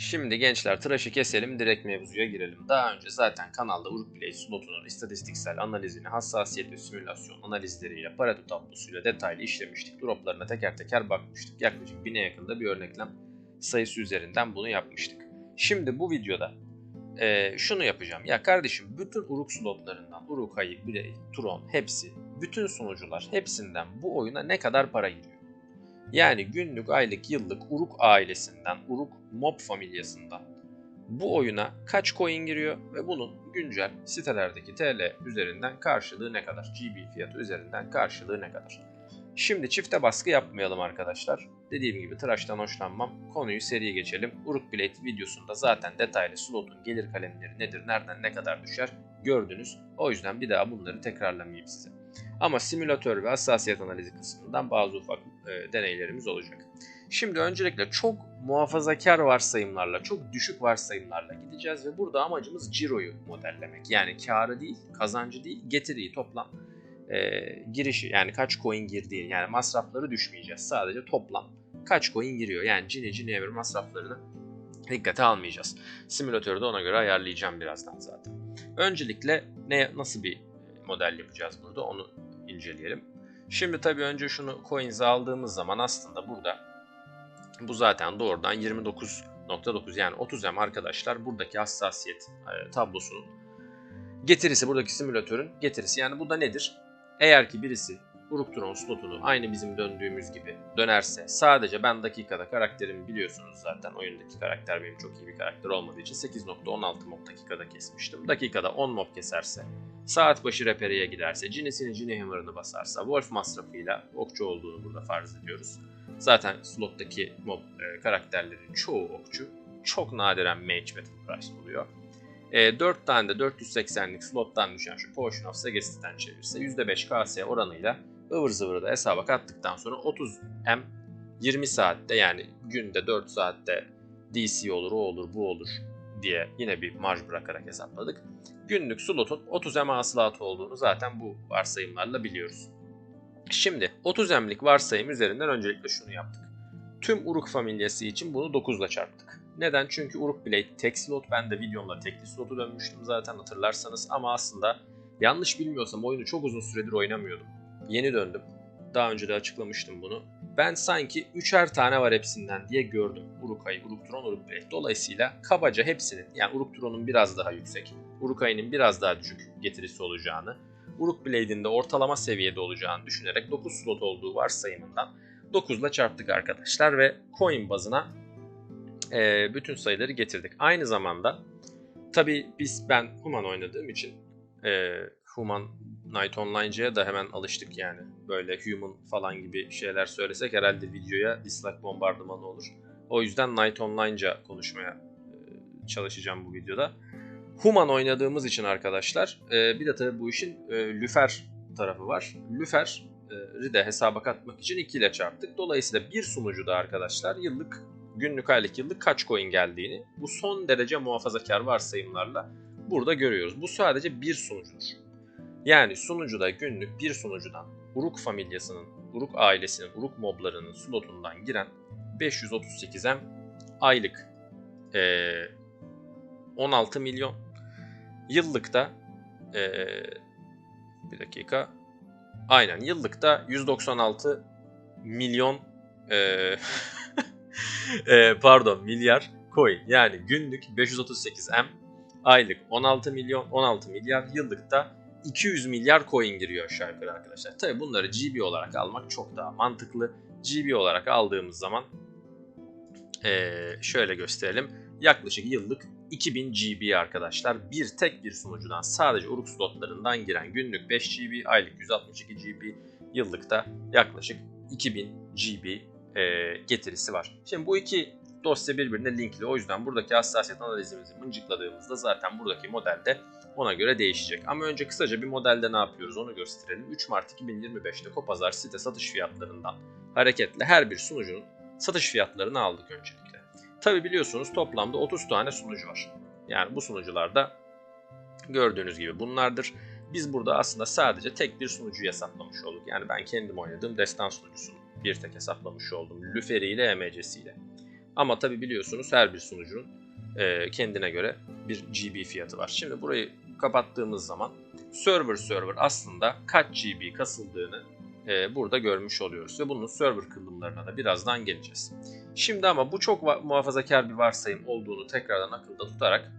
Şimdi gençler tıraşı keselim direkt mevzuya girelim. Daha önce zaten kanalda Uruk Play slotunun istatistiksel analizini, hassasiyet ve simülasyon analizleriyle, Pareto tablosuyla detaylı işlemiştik. Droplarına teker teker bakmıştık. Yaklaşık 1000'e yakında bir örneklem sayısı üzerinden bunu yapmıştık. Şimdi bu videoda e, şunu yapacağım. Ya kardeşim bütün Uruk slotlarından, Uruk Ayı, Birey, Tron hepsi, bütün sunucular hepsinden bu oyuna ne kadar para giriyor? Yani günlük, aylık, yıllık Uruk ailesinden, Uruk mob familyasından bu oyuna kaç coin giriyor ve bunun güncel sitelerdeki TL üzerinden karşılığı ne kadar? GB fiyatı üzerinden karşılığı ne kadar? Şimdi çifte baskı yapmayalım arkadaşlar. Dediğim gibi tıraştan hoşlanmam. Konuyu seriye geçelim. Uruk Blade videosunda zaten detaylı slotun gelir kalemleri nedir, nereden ne kadar düşer gördünüz. O yüzden bir daha bunları tekrarlamayayım size. Ama simülatör ve hassasiyet analizi kısmından bazı ufak e, deneylerimiz olacak. Şimdi öncelikle çok muhafazakar varsayımlarla, çok düşük varsayımlarla gideceğiz ve burada amacımız ciroyu modellemek. Yani karı değil, kazancı değil, getiriyi toplam e, girişi yani kaç coin girdiği yani masrafları düşmeyeceğiz. Sadece toplam kaç coin giriyor yani cini cini emir masraflarını dikkate almayacağız. Simülatörü de ona göre ayarlayacağım birazdan zaten. Öncelikle ne nasıl bir model yapacağız burada onu inceleyelim. Şimdi tabii önce şunu coins'e aldığımız zaman aslında burada bu zaten doğrudan 29.9 yani 30M arkadaşlar buradaki hassasiyet e, tablosunun getirisi buradaki simülatörün getirisi yani bu da nedir? Eğer ki birisi Uruk slotunu aynı bizim döndüğümüz gibi dönerse sadece ben dakikada karakterimi biliyorsunuz zaten oyundaki karakter benim çok iyi bir karakter olmadığı için 8.16 mob dakikada kesmiştim. Dakikada 10 mob keserse saat başı repereye giderse cinisini cini hammer'ını basarsa Wolf masrafıyla okçu olduğunu burada farz ediyoruz. Zaten slottaki mob e, karakterlerin çoğu okçu. Çok nadiren mage battle price oluyor. E, 4 tane de 480'lik slottan düşen şu Potion of Sagacity'den çevirse %5 KS oranıyla ıvır zıvırı da hesaba kattıktan sonra 30M 20 saatte yani günde 4 saatte DC olur, o olur, bu olur diye yine bir marj bırakarak hesapladık. Günlük slotun 30M hasılatı olduğunu zaten bu varsayımlarla biliyoruz. Şimdi 30M'lik varsayım üzerinden öncelikle şunu yaptık. Tüm Uruk familyası için bunu 9 ile çarptık. Neden? Çünkü Uruk Blade tek slot. Ben de videomda tekli slotu dönmüştüm zaten hatırlarsanız. Ama aslında yanlış bilmiyorsam oyunu çok uzun süredir oynamıyordum. Yeni döndüm. Daha önce de açıklamıştım bunu. Ben sanki üçer tane var hepsinden diye gördüm. Uruk-hai, Uruk-Tron, Uruk-Blade. Dolayısıyla kabaca hepsinin yani Uruk-Tron'un biraz daha yüksek, Uruk-hai'nin biraz daha düşük getirisi olacağını, Uruk-Blade'in de ortalama seviyede olacağını düşünerek 9 slot olduğu varsayımından 9 ile çarptık arkadaşlar ve coin bazına e, bütün sayıları getirdik. Aynı zamanda tabi biz ben Human oynadığım için e, Human Night Online'cıya da hemen alıştık yani. Böyle Human falan gibi şeyler söylesek herhalde videoya dislike bombardımanı olur. O yüzden Night Online'ca konuşmaya e, çalışacağım bu videoda. Human oynadığımız için arkadaşlar e, bir de tabi bu işin e, Lüfer tarafı var. Lüfer'i de hesaba katmak için 2 ile çarptık. Dolayısıyla bir sunucuda arkadaşlar yıllık günlük aylık yıllık kaç coin geldiğini bu son derece muhafazakar varsayımlarla burada görüyoruz. Bu sadece bir sunucudur. Yani sunucuda günlük bir sunucudan Uruk familyasının, Uruk ailesinin, Uruk moblarının slotundan giren 538'em aylık ee, 16 milyon. Yıllıkta ee, bir dakika aynen yıllıkta 196 milyon ee, e, pardon milyar coin. Yani günlük 538M, aylık 16 milyon, 16 milyar, yıllıkta 200 milyar coin giriyor aşağı yukarı arkadaşlar. Tabi bunları GB olarak almak çok daha mantıklı. GB olarak aldığımız zaman e, şöyle gösterelim. Yaklaşık yıllık 2000 GB arkadaşlar. Bir tek bir sunucudan sadece Uruk slotlarından giren günlük 5 GB, aylık 162 GB, yıllıkta yaklaşık 2000 GB e, getirisi var. Şimdi bu iki dosya birbirine linkli. O yüzden buradaki hassasiyet analizimizi mıncıkladığımızda zaten buradaki modelde ona göre değişecek. Ama önce kısaca bir modelde ne yapıyoruz onu gösterelim. 3 Mart 2025'te Kopazar site satış fiyatlarından hareketle her bir sunucunun satış fiyatlarını aldık öncelikle. Tabi biliyorsunuz toplamda 30 tane sunucu var. Yani bu sunucularda gördüğünüz gibi bunlardır. Biz burada aslında sadece tek bir sunucuyu hesaplamış olduk. Yani ben kendim oynadığım destan sunucusunu bir tek hesaplamış oldum. Lüferi ile EMC'siyle. Ama tabi biliyorsunuz her bir sunucunun e, kendine göre bir GB fiyatı var. Şimdi burayı kapattığımız zaman server server aslında kaç GB kasıldığını e, burada görmüş oluyoruz. Ve bunun server kılımlarına da birazdan geleceğiz. Şimdi ama bu çok muhafazakar bir varsayım olduğunu tekrardan akılda tutarak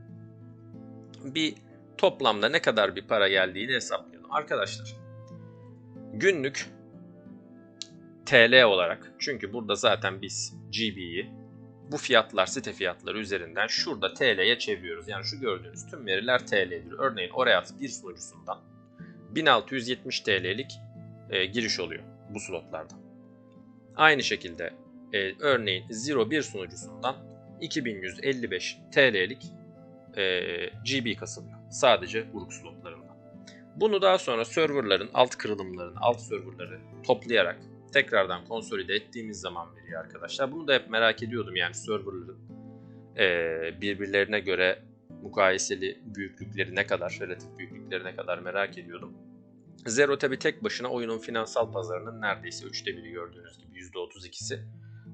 bir toplamda ne kadar bir para geldiğini hesaplayalım. Arkadaşlar günlük TL olarak çünkü burada zaten biz GB'yi bu fiyatlar site fiyatları üzerinden şurada TL'ye çeviriyoruz. Yani şu gördüğünüz tüm veriler TL'dir. Örneğin Oreat bir sunucusundan 1670 TL'lik e, giriş oluyor bu slotlardan. Aynı şekilde e, örneğin Zero bir sunucusundan 2155 TL'lik e, GB kasılıyor. Sadece Uruk slotlarında. Bunu daha sonra serverların alt kırılımlarını, alt serverları toplayarak tekrardan konsolide ettiğimiz zaman veriyor arkadaşlar. Bunu da hep merak ediyordum yani serverların e, birbirlerine göre mukayeseli büyüklükleri ne kadar, relatif büyüklükleri ne kadar merak ediyordum. Zero tabi tek başına oyunun finansal pazarının neredeyse üçte biri gördüğünüz gibi %32'si.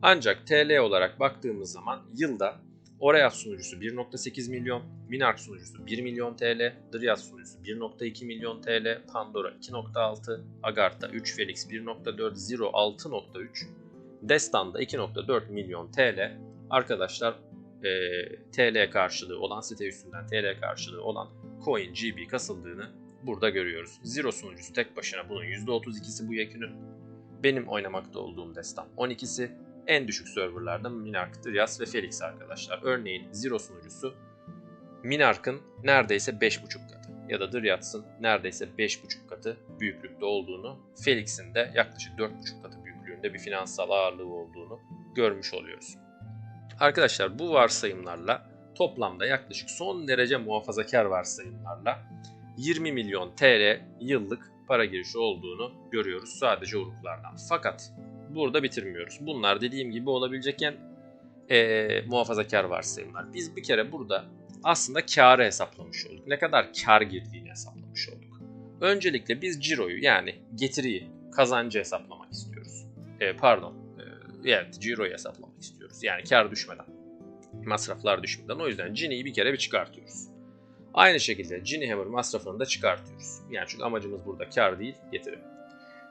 Ancak TL olarak baktığımız zaman yılda Oreaf sunucusu 1.8 milyon, Minark sunucusu 1 milyon TL, Dryad sunucusu 1.2 milyon TL, Pandora 2.6, Agartha 3, Felix 1.4, Zero 6.3, Destan'da 2.4 milyon TL arkadaşlar e, TL karşılığı olan site üstünden TL karşılığı olan coin GB kasıldığını burada görüyoruz. Zero sunucusu tek başına bunun %32'si bu yekünün. Benim oynamakta olduğum Destan 12'si. En düşük serverlarda Minark, Dryas ve Felix arkadaşlar. Örneğin Zero sunucusu Minark'ın neredeyse 5.5 katı ya da Dryas'ın neredeyse 5.5 katı büyüklükte olduğunu, Felix'in de yaklaşık 4.5 katı büyüklüğünde bir finansal ağırlığı olduğunu görmüş oluyoruz. Arkadaşlar bu varsayımlarla toplamda yaklaşık son derece muhafazakar varsayımlarla 20 milyon TL yıllık para girişi olduğunu görüyoruz sadece uruklardan. Fakat burada bitirmiyoruz. Bunlar dediğim gibi olabilecekken ee, muhafazakar varsayımlar. Biz bir kere burada aslında karı hesaplamış olduk. Ne kadar kar girdiğini hesaplamış olduk. Öncelikle biz ciroyu yani getiriyi, kazancı hesaplamak istiyoruz. E, pardon, e, evet ciroyu hesaplamak istiyoruz. Yani kar düşmeden, masraflar düşmeden. O yüzden Gini'yi bir kere bir çıkartıyoruz. Aynı şekilde Genie Hammer masrafını da çıkartıyoruz. Yani çünkü amacımız burada kar değil, getiri.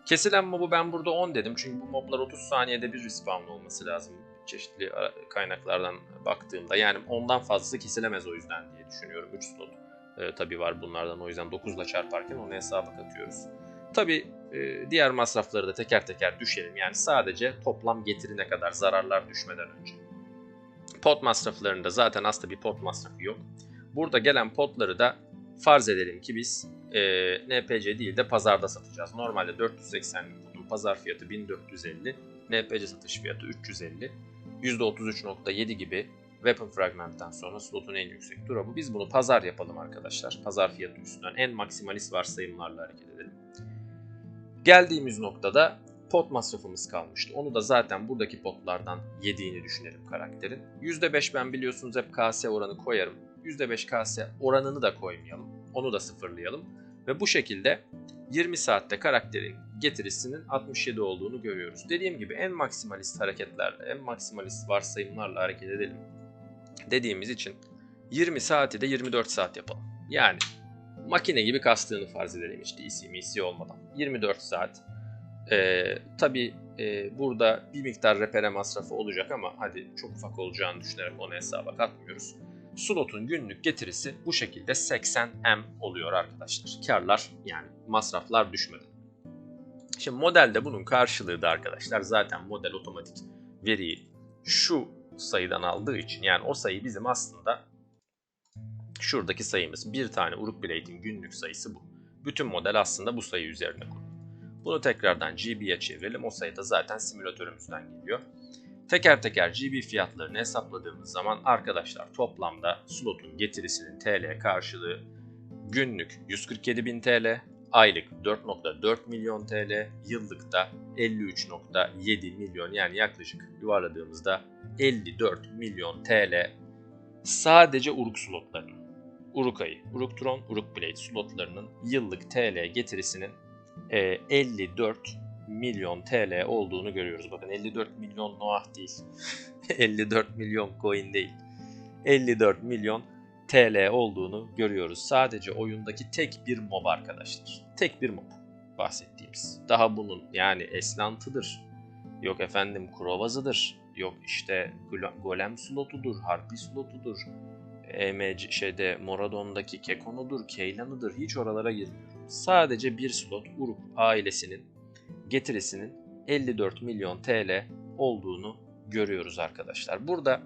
Kesilen mobu ben burada 10 dedim çünkü bu moblar 30 saniyede bir respawn olması lazım çeşitli kaynaklardan baktığımda. Yani ondan fazlası kesilemez o yüzden diye düşünüyorum. 3 slot e, tabi var bunlardan o yüzden 9 ile çarparken onu hesaba katıyoruz. Tabi e, diğer masrafları da teker teker düşelim. Yani sadece toplam getiri ne kadar zararlar düşmeden önce. Pot masraflarında zaten aslında bir pot masrafı yok. Burada gelen potları da farz edelim ki biz e, NPC değil de pazarda satacağız. Normalde 480 potun pazar fiyatı 1450, NPC satış fiyatı 350. %33.7 gibi Weapon Fragment'ten sonra slotun en yüksek drop'u. Biz bunu pazar yapalım arkadaşlar. Pazar fiyatı üstünden en maksimalist varsayımlarla hareket edelim. Geldiğimiz noktada pot masrafımız kalmıştı. Onu da zaten buradaki potlardan yediğini düşünelim karakterin. %5 ben biliyorsunuz hep KS oranı koyarım. %5 KS oranını da koymayalım. Onu da sıfırlayalım. Ve bu şekilde 20 saatte karakterin getirisinin 67 olduğunu görüyoruz. Dediğim gibi en maksimalist hareketlerle, en maksimalist varsayımlarla hareket edelim. Dediğimiz için 20 saati de 24 saat yapalım. Yani makine gibi kastığını farz edelim hiç DC misi olmadan. 24 saat. Ee, Tabi e, burada bir miktar repere masrafı olacak ama hadi çok ufak olacağını düşünerek onu hesaba katmıyoruz slotun günlük getirisi bu şekilde 80M oluyor arkadaşlar. Karlar yani masraflar düşmedi. Şimdi modelde bunun karşılığı da arkadaşlar zaten model otomatik veriyi şu sayıdan aldığı için yani o sayı bizim aslında şuradaki sayımız bir tane Uruk Blade'in günlük sayısı bu. Bütün model aslında bu sayı üzerine kurulu. Bunu tekrardan GB'ye çevirelim. O sayı da zaten simülatörümüzden geliyor. Teker teker GB fiyatlarını hesapladığımız zaman arkadaşlar toplamda slotun getirisinin TL karşılığı günlük 147.000 TL, aylık 4.4 milyon TL, yıllıkta 53.7 milyon yani yaklaşık yuvarladığımızda 54 milyon TL sadece Uruk slotlarının, Uruk ayı, Uruk Tron, Uruk Blade slotlarının yıllık TL getirisinin 54 milyon TL olduğunu görüyoruz. Bakın 54 milyon Noah değil. 54 milyon coin değil. 54 milyon TL olduğunu görüyoruz. Sadece oyundaki tek bir mob arkadaşlar. Tek bir mob bahsettiğimiz. Daha bunun yani Eslantı'dır. Yok efendim Krovazı'dır. Yok işte Golem slotudur, Harpi slotudur. EMC şeyde Moradon'daki Kekonu'dur, Keylan'ıdır. Hiç oralara girmiyorum. Sadece bir slot Uruk ailesinin getirisinin 54 milyon TL olduğunu görüyoruz arkadaşlar. Burada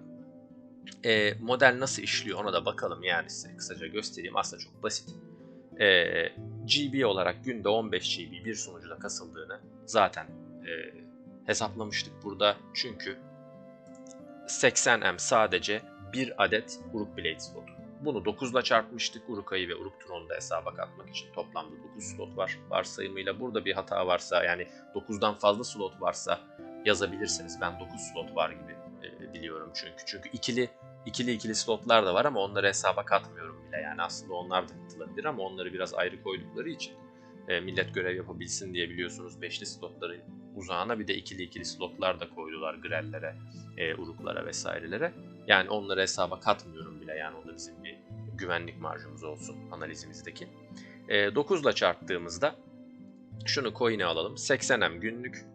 e, model nasıl işliyor ona da bakalım yani size kısaca göstereyim. Aslında çok basit. E, GB olarak günde 15 GB bir sunucuda kasıldığını zaten e, hesaplamıştık burada. Çünkü 80M sadece bir adet Uruk Blade slotu. Bunu 9 ile çarpmıştık. Urukay'ı ve Uruk Tron'u da hesaba katmak için toplamda 9 slot var. Varsayımıyla burada bir hata varsa yani 9'dan fazla slot varsa yazabilirsiniz. Ben 9 slot var gibi e, biliyorum çünkü. Çünkü ikili ikili ikili slotlar da var ama onları hesaba katmıyorum bile. Yani aslında onlar da katılabilir ama onları biraz ayrı koydukları için e, millet görev yapabilsin diye biliyorsunuz beşli slotların uzağına bir de ikili ikili slotlar da koydular grellere, e, uruklara vesairelere. Yani onları hesaba katmıyorum bile yani o da bizim bir güvenlik marjımız olsun analizimizdeki. E, 9 ile çarptığımızda şunu coin'e alalım. 80M günlük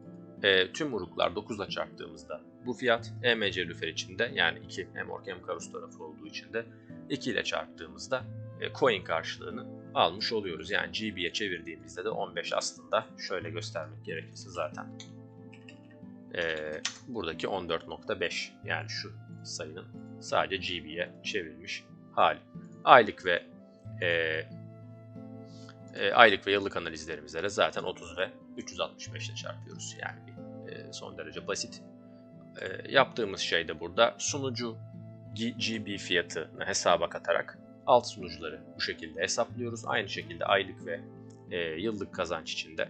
e, tüm uruklar 9 ile çarptığımızda bu fiyat EMC lüfer içinde yani 2 hem ork hem karus tarafı olduğu için de 2 ile çarptığımızda e, coin karşılığını almış oluyoruz. Yani GB'ye çevirdiğimizde de 15 aslında şöyle göstermek gerekirse zaten e, buradaki 14.5 yani şu sayının sadece GB'ye çevrilmiş hali. Aylık ve e, e, aylık ve yıllık analizlerimizde de zaten 30 ve 365 ile çarpıyoruz. Yani e, son derece basit. E, yaptığımız şey de burada sunucu GB fiyatını hesaba katarak alt sunucuları bu şekilde hesaplıyoruz. Aynı şekilde aylık ve e, yıllık kazanç için de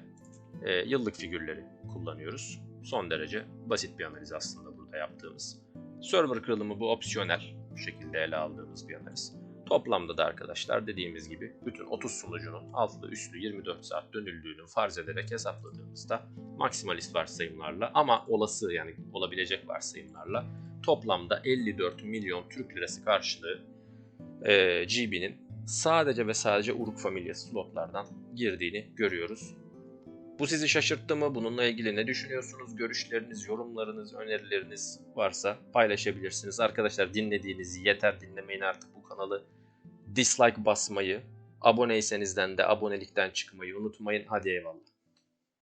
e, yıllık figürleri kullanıyoruz. Son derece basit bir analiz aslında burada yaptığımız. Server kırılımı bu opsiyonel bu şekilde ele aldığımız bir analiz. Toplamda da arkadaşlar dediğimiz gibi bütün 30 sunucunun altlı üstlü 24 saat dönüldüğünü farz ederek hesapladığımızda maksimalist varsayımlarla ama olası yani olabilecek varsayımlarla toplamda 54 milyon Türk lirası karşılığı e, GB'nin sadece ve sadece Uruk familyası slotlardan girdiğini görüyoruz. Bu sizi şaşırttı mı? Bununla ilgili ne düşünüyorsunuz? Görüşleriniz, yorumlarınız, önerileriniz varsa paylaşabilirsiniz. Arkadaşlar dinlediğiniz yeter dinlemeyin artık bu kanalı. Dislike basmayı, aboneysenizden de abonelikten çıkmayı unutmayın. Hadi eyvallah.